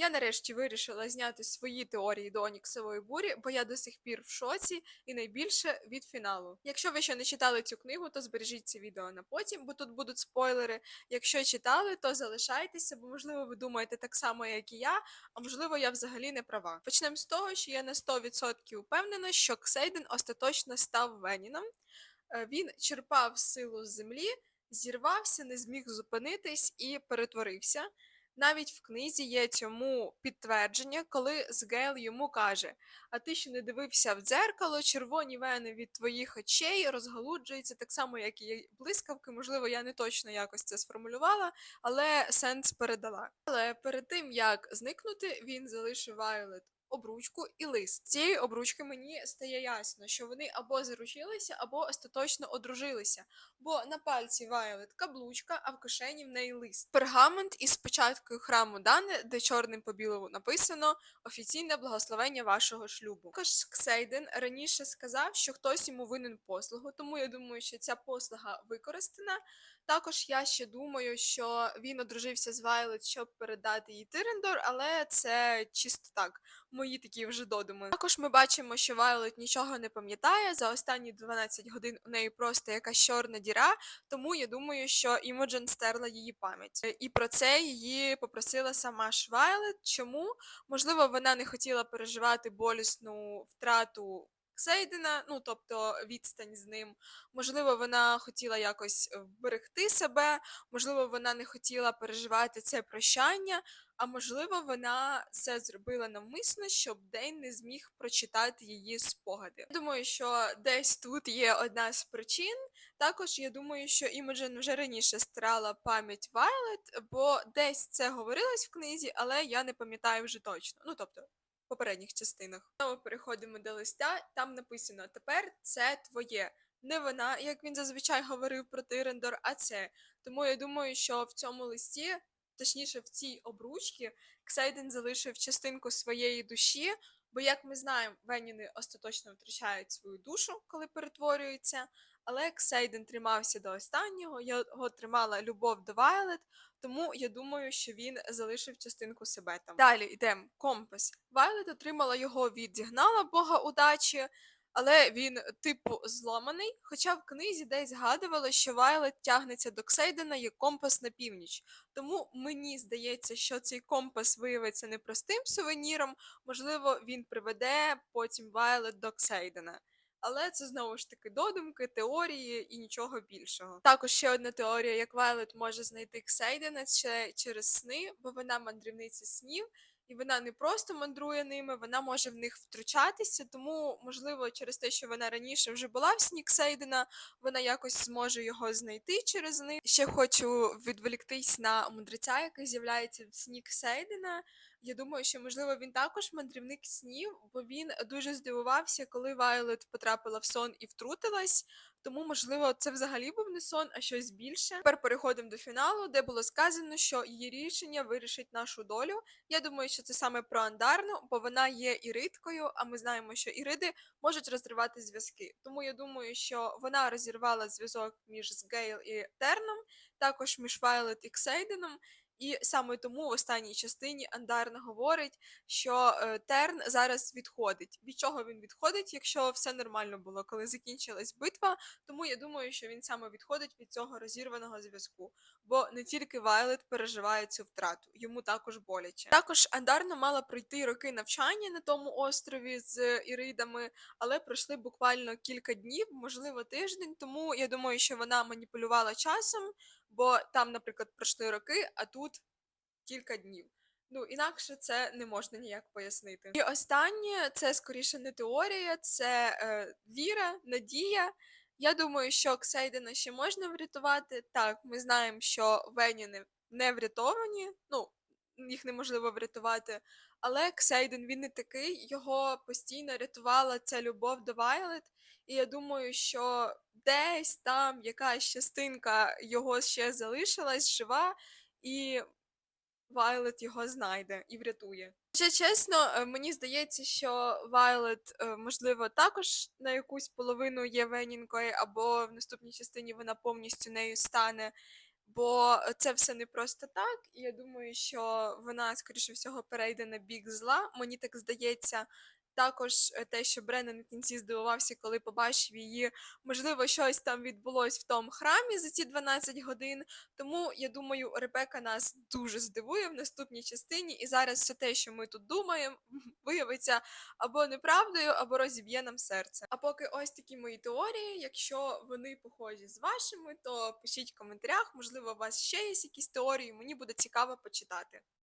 Я нарешті вирішила зняти свої теорії до Оніксової бурі, бо я до сих пір в шоці і найбільше від фіналу. Якщо ви ще не читали цю книгу, то збережіть це відео на потім, бо тут будуть спойлери. Якщо читали, то залишайтеся, бо можливо ви думаєте так само, як і я, а можливо, я взагалі не права. Почнемо з того, що я на 100% впевнена, що Ксейден остаточно став Веніном. Е, Він черпав силу з землі, зірвався, не зміг зупинитись і перетворився. Навіть в книзі є цьому підтвердження, коли Згейл йому каже: А ти ще не дивився в дзеркало, червоні вени від твоїх очей розгалуджуються так само, як і блискавки. Можливо, я не точно якось це сформулювала, але сенс передала. Але перед тим як зникнути, він залишив Вайолет обручку і лист. Цієї обручки мені стає ясно, що вони або заручилися, або остаточно одружилися. Бо на пальці Вайолет каблучка, а в кишені в неї лист. Пергамент із початкою храму Дани, де чорним по білому написано офіційне благословення вашого шлюбу. Також Ксейден раніше сказав, що хтось йому винен послугу, тому я думаю, що ця послуга використана. Також я ще думаю, що він одружився з Вайлет, щоб передати їй Тирендор, але це чисто так, мої такі вже додуми. Також ми бачимо, що Вайлет нічого не пам'ятає. За останні 12 годин у неї просто якась чорна діра, тому я думаю, що Імоджен стерла її пам'ять. І про це її попросила сама ж Вайлет. Чому? Можливо, вона не хотіла переживати болісну втрату. Ксейдена, ну тобто відстань з ним. Можливо, вона хотіла якось е, вберегти себе, можливо, вона не хотіла переживати це прощання, а можливо, вона це зробила навмисно, щоб Дейн не зміг прочитати її спогади. Думаю, що десь тут є одна з причин. Також я думаю, що Імоджен вже раніше стирала пам'ять Вайлет, бо десь це говорилось в книзі, але я не пам'ятаю вже точно. Ну тобто. Попередніх частинах. Знову переходимо до листа. Там написано: тепер це твоє. Не вона, як він зазвичай говорив про Тирендор, а це. Тому я думаю, що в цьому листі, точніше, в цій обручці, Ксейден залишив частинку своєї душі, бо, як ми знаємо, Веніни остаточно втрачають свою душу, коли перетворюються. Але Ксейден тримався до останнього, його тримала любов до Вайлет, тому я думаю, що він залишив частинку себе там. Далі йдемо. Компас. Вайлет отримала його від зігнала Бога удачі, але він, типу, зламаний. Хоча в книзі десь згадувало, що Вайлет тягнеться до Ксейдена як компас на північ. Тому мені здається, що цей компас виявиться не простим сувеніром, можливо, він приведе потім Вайлет до Ксейдена. Але це знову ж таки додумки, теорії і нічого більшого. Також ще одна теорія, як Вайлет може знайти Ксейдена ще через сни, бо вона мандрівниця снів, і вона не просто мандрує ними, вона може в них втручатися. Тому, можливо, через те, що вона раніше вже була в сні Ксейдена, вона якось зможе його знайти через них. Ще хочу відволіктись на мудреця, який з'являється в сні Ксейдена. Я думаю, що можливо він також мандрівник снів, бо він дуже здивувався, коли Вайлет потрапила в сон і втрутилась. Тому, можливо, це взагалі був не сон, а щось більше. Тепер переходимо до фіналу, де було сказано, що її рішення вирішить нашу долю. Я думаю, що це саме про Андарну, бо вона є іридкою, а ми знаємо, що іриди можуть розривати зв'язки. Тому я думаю, що вона розірвала зв'язок між Згейл і Терном, також між Вайлет і Ксейденом. І саме тому в останній частині Андарна говорить, що е, Терн зараз відходить. Від чого він відходить, якщо все нормально було, коли закінчилась битва. Тому я думаю, що він саме відходить від цього розірваного зв'язку. Бо не тільки Вайлет переживає цю втрату, йому також боляче. Також Андарна мала пройти роки навчання на тому острові з іридами, але пройшли буквально кілька днів, можливо, тиждень. Тому я думаю, що вона маніпулювала часом, бо там, наприклад, пройшли роки, а тут кілька днів. Ну, інакше це не можна ніяк пояснити. І останнє це скоріше не теорія, це е, віра, надія. Я думаю, що Ксейдена ще можна врятувати. Так, ми знаємо, що Веніни не врятовані, ну, їх неможливо врятувати. Але Ксейден він не такий, його постійно рятувала ця любов до Вайлет. І я думаю, що десь там якась частинка його ще залишилась жива, і Вайлет його знайде і врятує. Ще чесно, е, мені здається, що Вайлет, е, можливо, також на якусь половину є Венінкою, або в наступній частині вона повністю нею стане. бо це все не просто так. І я думаю, що вона, скоріше всього, перейде на бік зла. Мені так здається. Також е, те, що Бреннан в кінці здивувався, коли побачив її, можливо, щось там відбулось в тому храмі за ці 12 годин. Тому я думаю, Ребека нас дуже здивує в наступній частині, і зараз все те, що ми тут думаємо, виявиться або неправдою, або розіб'є нам серце. А поки ось такі мої теорії. Якщо вони похожі з вашими, то пишіть в коментарях. Можливо, у вас ще є якісь теорії. Мені буде цікаво почитати.